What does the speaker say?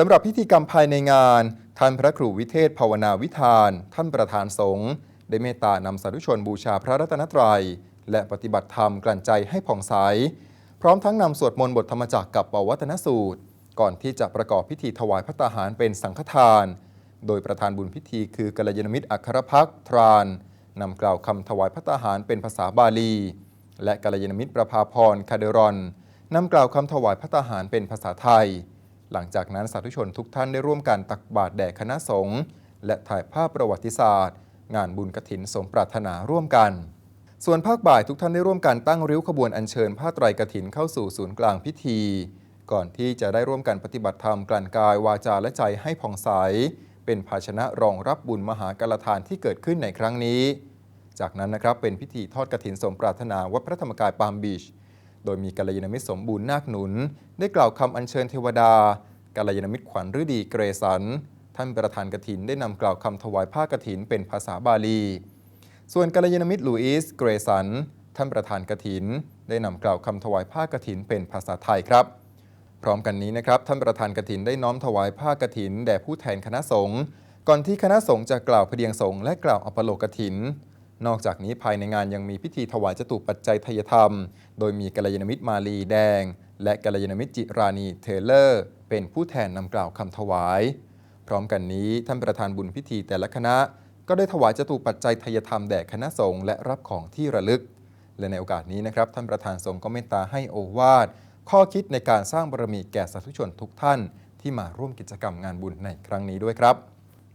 สำหรับพิธีกรรมภายในงาน ท่านพระครูวิเทศภาวนาวิธาน ท่านประธานสงฆ์ได้เมตตานำสาธุชนบูชาพระรัตนตรัย และปฏิบัติธรรมกลั่นใจให้ผ่องใส พร้อมทั้งนำสวดมนต์บทธรรมจักรกับปวัตนสูตร ก่อนที่จะประกอบพิธีถวายพระตาหารเป็นสังฆทาน โดยประธานบุญพิธีคือกัลยาณมิตรอัครพักทรานนำกล่าวคำถวายพระตาหารเป็นภาษาบาลี และกัลยาณมิตรประภาพรคาเดรอนนำกล่าวคำถวายพระตาหารเป็นภาษาไทย หลังจากนั้นสาธุชนทุกท่านได้ร่วมกันตักบาตรแด่คณะสงฆ์และถ่ายภาพประวัติศาสตร์ งานบุญกฐินสมปรารถนาร่วมกัน ส่วนภาคบ่ายทุกท่านได้ร่วมกันตั้งริ้วขบวนอัญเชิญผ้าไตรกฐินเข้าสู่ศูนย์กลางพิธี ก่อนที่จะได้ร่วมกันปฏิบัติธรรมกลั่นกายวาจาและใจให้ผ่องใส เป็นภาชนะรองรับบุญมหากรทานที่เกิดขึ้นในครั้งนี้ จากนั้นนะครับเป็นพิธีทอดกฐินสมปรารถนาวัดพระธรรมกายปามบีช โดยมีกัลยาณมิตรสมบูรณ์นาคหนุน ได้กล่าวคำอัญเชิญเทวดากัลยาณมิตรขวัญฤดีเกรสัน ท่านประธานกฐินได้นำกล่าวคำถวายผ้ากฐินเป็นภาษาบาลี ส่วนกัลยาณมิตรลุอิสเกรสัน ท่านประธานกฐิน ได้นำกล่าวคำถวายผ้ากฐินเป็นภาษาไทยครับ พร้อมกันนี้นะครับท่านประธานกฐินได้น้อมถวายผ้ากฐินแด่ผู้แทนคณะสงฆ์ก่อนที่คณะสงฆ์จะกล่าวพเดียงสงฆ์และกล่าวอปโลกฐิน นอกจากนี้ภายในงานยังมีพิธีถวายจตุปัจจัยทยธรรม โดยมีกัลยาณมิตรมาลีแดง และกัลยาณมิตรจิรานีเทเลอร์ เป็นผู้แทนนำกล่าวคำถวาย พร้อมกันนี้ท่านประธานบุญพิธีแต่ละคณะ ก็ได้ถวายจตุปัจจัยทยธรรมแด่คณะสงฆ์และรับของที่ระลึก และในโอกาสนี้นะครับท่านประธานสงฆ์ก็เมตตาให้โอวาทข้อคิดในการสร้างบารมีแก่สาธุชนทุกท่าน ที่มาร่วมกิจกรรมงานบุญในครั้งนี้ด้วยครับ